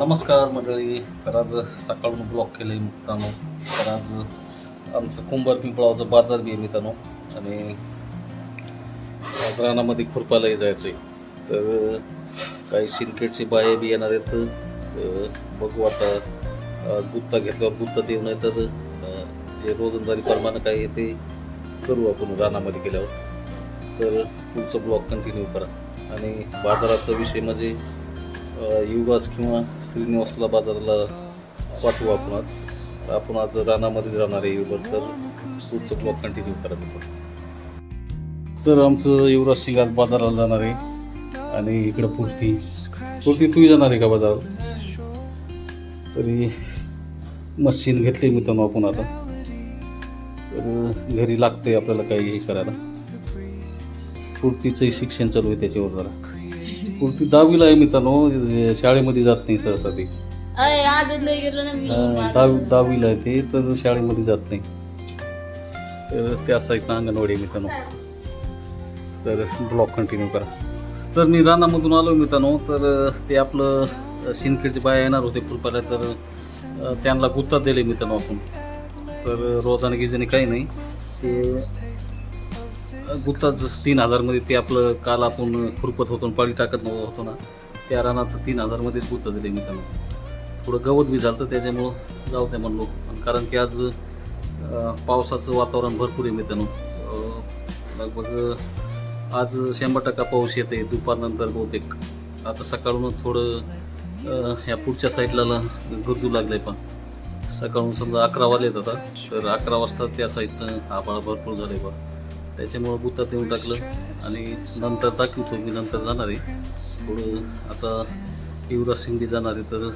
नमस्कार मंडळी. तर आज सकाळून ब्लॉक केलं आहे मित्रांनो. तर आज आमचं कुंभार पिंपळावचं बाजार बी आहे मित्रांनो. आणि आज रानामध्ये खुरपालाही जायचं आहे तर काही सिनकेटचे बाया बी येणार आहेत. बघू आता गुत्ता घेतल्यावर गुत्ता देऊ नाही तर जे रोजंदारी प्रमाण काय आहे ते करू आपण रानामध्ये गेल्यावर तर पुढचं ब्लॉक कंटिन्यू करा. आणि बाजाराचा विषय म्हणजे युवराज किंवा श्रीनिवासला बाजाराला पाठवू आपण आज. तर आपण आज रानामध्येच राहणार आहे युवराज तर पुढचं ब्लॉक कंटिन्यू करत होतो तर आमचं युवराज सिंग आज बाजाराला जाणार आहे. आणि इकडं पुरती. पुरती तू जाणार आहे का बाजारात? तरी मशीन घेतली मित्रांनो आपण आता. तर घरी लागतंय आपल्याला काही हे करायला. पुरतीचंही शिक्षण चालू आहे त्याच्यावर जरा. पुरती दहावीला आहे मित्रांनो. शाळेमध्ये जात नाही सहसा ते. अय नाही गेलो ना मी. अं, दहावी दहावीला आहे ते तर शाळेमध्ये जात नाही. तर त्या साईडनं अंगणवाडी आहे मित्रांनो. तर ब्लॉक कंटिन्यू करा. तर मी रानामधून आलो मित्रांनो. तर ते आपलं अं, शिनखेडचे बाया येणार होते फुलपाला तर त्यांना गुत्ता दिले मित्रांनो आपण. तर रोजाने गिजाने काही नाही. ते गुत्ताच तीन हजारमध्ये ते आपलं काल आपण खुरपत होतो पाळी टाकत नव्हतो होतो ना त्या रानाचं तीन हजारमध्येच गुत्ता दिले मित्रांनो थोडं गवत बी झालं तर त्याच्यामुळं जाऊ ते म्हणलो. कारण की आज पावसाचं वातावरण भरपूर आहे मित्रांनो. लगभग आज शंभर टक्का पाऊस येते दुपारनंतर बहुतेक. आता सकाळून थोडं ह्या पुढच्या साईडला गरजू लागलं आहे पण. सकाळून समजा अकरा वाजले होता तर अकरा वाजता त्या साईडनं आभाळ भरपूर झाले बा त्याच्यामुळं बुतात देऊन टाकलं आणि नंतर दाखवतो मी नंतर जाणार. आहे थोडं आता युवराज सिंग जाणार आहे तर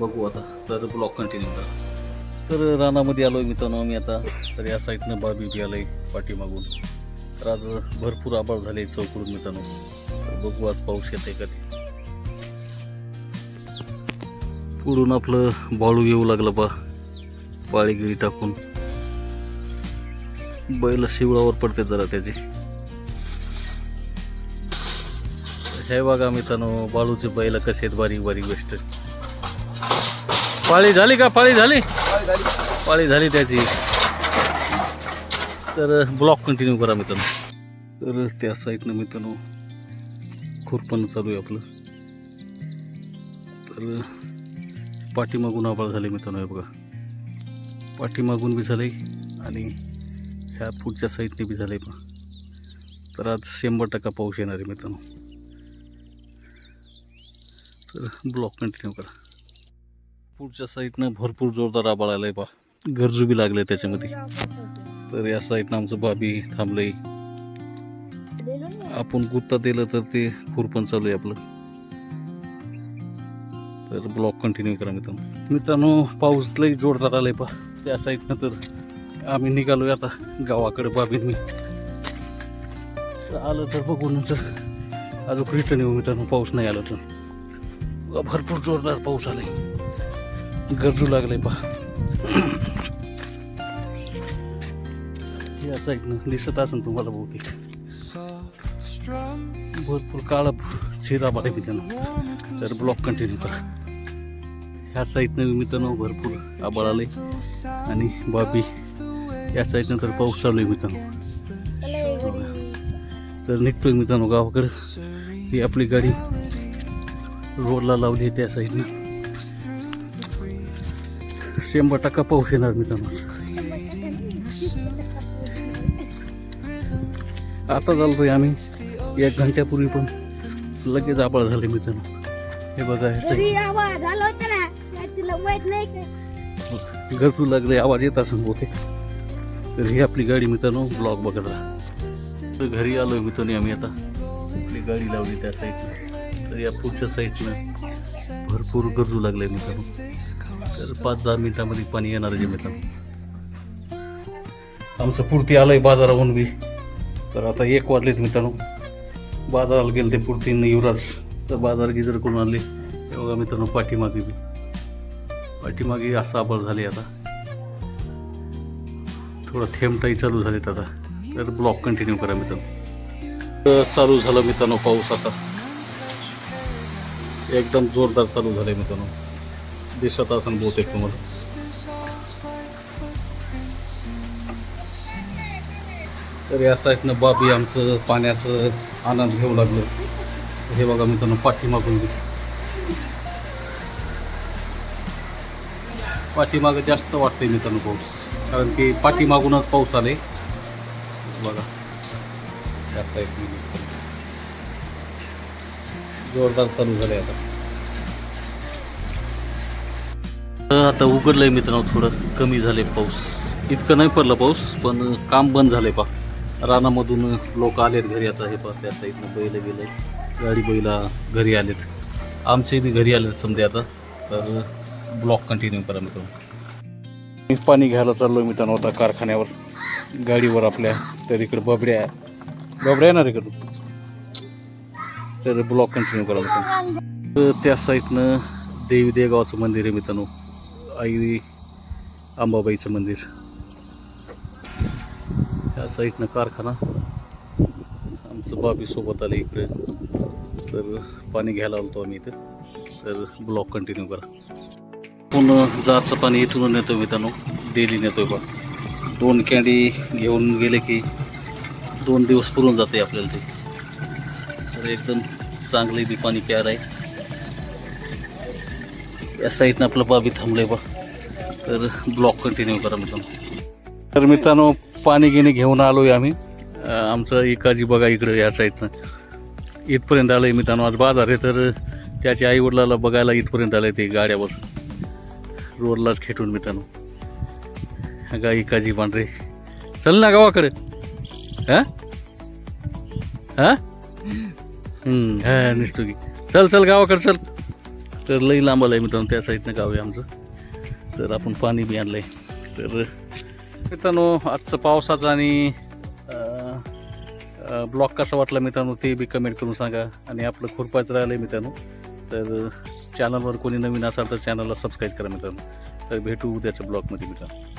बघू आता. तर ब्लॉक कंटिन्यू करा. तर रानामध्ये आलो आहे मित्रांनो मी आता. तर या साईडनं बाबी बी आलं आहे पाठीमागून. तर आज भरपूर आभाळ झाले चौकडून मित्रांनो. तर बघू आज पाऊस येत आहे का ते पुढून आपलं बाळू येऊ लागलं बा पाळीगिरी टाकून. बैल शिवळावर पडते जरा त्याची. हे बघा मित्रांनो बाळूचे बैल कसे आहेत बारीक बारीक गोष्ट. पाळी झाली का? पाळी झाली? पाळी झाली त्याची. तर ब्लॉक कंटिन्यू करा मित्रांनो. तर त्या साईडनं मित्रांनो खुरपण चालू आहे आपलं. तर पाठीमागून आबाळ झाले मित्रांनो हे बघा. पाठीमागून बी झाले आणि ह्या पुढच्या साईडने बी झालं आहे पण तर आज शंभर टक्का पाऊस येणार आहे मित्रांनो. तर ब्लॉक कंटिन्यू करा. पुढच्या साईडनं भरपूर जोरदार आबाळ आलाय पा गरजू बी लागले त्याच्यामध्ये. तर या साईडनं आमचं बाबी थांबलंय. आपण गुत्ता दिलं तर ते खुरपण चालू आहे आपलं. तर ब्लॉक कंटिन्यू करा मित्रांनो. मित्रांनो पाऊस लई जोरदार आलाय पा त्या साईडनं तर आम्ही निघालो आता गावाकडे बाबीत मी तर आलं तर बघू नंतर अजून रिटर्न येऊ मित्रांनो पाऊस नाही आला तर. भरपूर जोरदार पाऊस आलाय. गरजू लागलाय पहा. या साईडनं दिसत असेल तुम्हाला बहुतेक. भरपूर काळा चिरा मी मित्रांनो. तर ब्लॉक कंटिन्यू करा. ह्या साईडनं मित्रांनो भरपूर आबाळ आले आणि बाबी या साईडनं तर पाऊस चालू आहे मित्रांनो. तर निघतोय मित्रांनो गावाकडं. ही आपली गाडी रोडला लावली आहे त्या साईडनं. शंभर टक्का पाऊस येणार मित्रांनो. आता चालतोय आम्ही. एक घंट्यापूर्वी पण लगेच आबाळ झाले मित्रांनो. हे बघा हे घरी आवाज झाला होता ना. काय तिला माहीत नाही का? साईड- गरजू लागले आवाज येत असेल बहुतेक. तर ही आपली गाडी मित्रांनो ब्लॉक बघत राहा. तर घरी आलोय मित्रांनो आम्ही आता. आपली गाडी लावली त्या साईडनं तर या पुढच्या साईडनं भरपूर गरजू लागले मित्रांनो. तर पाच दहा मिनटामध्ये पाणी येणार आहे मित्रांनो. आमचं पुरती आलंय बाजाराहून बी. तर आता एक वाजलेत मित्रांनो. बाजाराला गेले ते पुरती युवराज. तर बाजार गिजर करून आणले? तेव्हा मित्रांनो पाठीमागे बी. पाठीमागे असा आभार झाले आता. थोडं थेंबटाई चालू झालेत आता. तर ब्लॉक कंटिन्यू करा मित्रांनो. तर चालू झालं मित्रांनो पाऊस आता. एकदम जोरदार चालू झालंय मित्रांनो. दिसत असेल बहुतेक तुम्हाला. तर या साईडनं बाबी आमचं पाण्याचं आनंद घेऊ लागलं. हे बघा मित्रांनो पाठीमागून. बी. पाठीमागं जास्त वाटतंय मित्रांनो पाऊस. कारण की पाठीमागूनच पाऊस आले बघा. या एक जोरदार चालू झाले आता. तर आता उघडलंय मित्रांनो थोडं. कमी झाले पाऊस. इतकं नाही पडलं पाऊस पण काम बंद झालंय पा रानामधून लोक आलेत घरी आता. हे पा त्या साईडनं बैल गेले गाडी बैला घरी आलेत. आमचे बी घरी आलेत समजे आता. तर ब्लॉक कंटिन्यू करा मित्रांनो. मी पाणी घ्यायला चाललो मित्रांनो आता कारखान्यावर. गाडीवर आपल्या तर इकडे बबड्या बबड्या येणार इकडं? तर ब्लॉक कंटिन्यू करा तर त्या साईडनं देवी देगावचं मंदिर आहे मित्रांनो. आई अंबाबाईचं मंदिर. त्या साईडनं कारखाना. आमचं बाबी सोबत आले इकडे. तर पाणी घ्यायला आलो आम्ही इथं. तर ब्लॉक कंटिन्यू करा. पुन्हा जारचं पाणी इथून नेतो मित्रांनो. डेली नेतोय बा दोन कॅन्डी घेऊन गेले की दोन दिवस पुरून जाते आपल्याला ते. तर एकदम चांगले बी पाणी प्यार आहे. या साईडनं आपलं बाबी थांबलंय बा तर ब्लॉक कंटिन्यू करा मित्रांनो. तर मित्रांनो पाणी घेणे घेऊन आलो आहे आम्ही आमचं एकाजी बघा इकडं या साईडनं इथपर्यंत आलं आहे मित्रांनो. आज बाजार आहे तर त्याच्या आई वडिलाला बघायला इथपर्यंत आलं आहे ते गाड्यावर. रोडलाच खेटून मित्रांनो गाई काजी पांढरे. चल ना गावाकडे. हा? हा? हम्म, की चल चल गावाकडे चल. तर लई लांब आहे मित्रांनो त्या साईडनं गाव आहे आमचं. तर आपण पाणी बी आणलंय. तर मित्रांनो आजचं पावसाचं आणि ब्लॉग कसा वाटला मित्रांनो ते बी कमेंट करून सांगा. आणि आपलं खुरपायचं राहिलं मित्रांनो. तर चॅनलवर कोणी नवीन असाल तर चॅनलला सबस्क्राईब करा मित्रांनो. तर भेटू उद्याच्या ब्लॉगमध्ये मित्रांनो.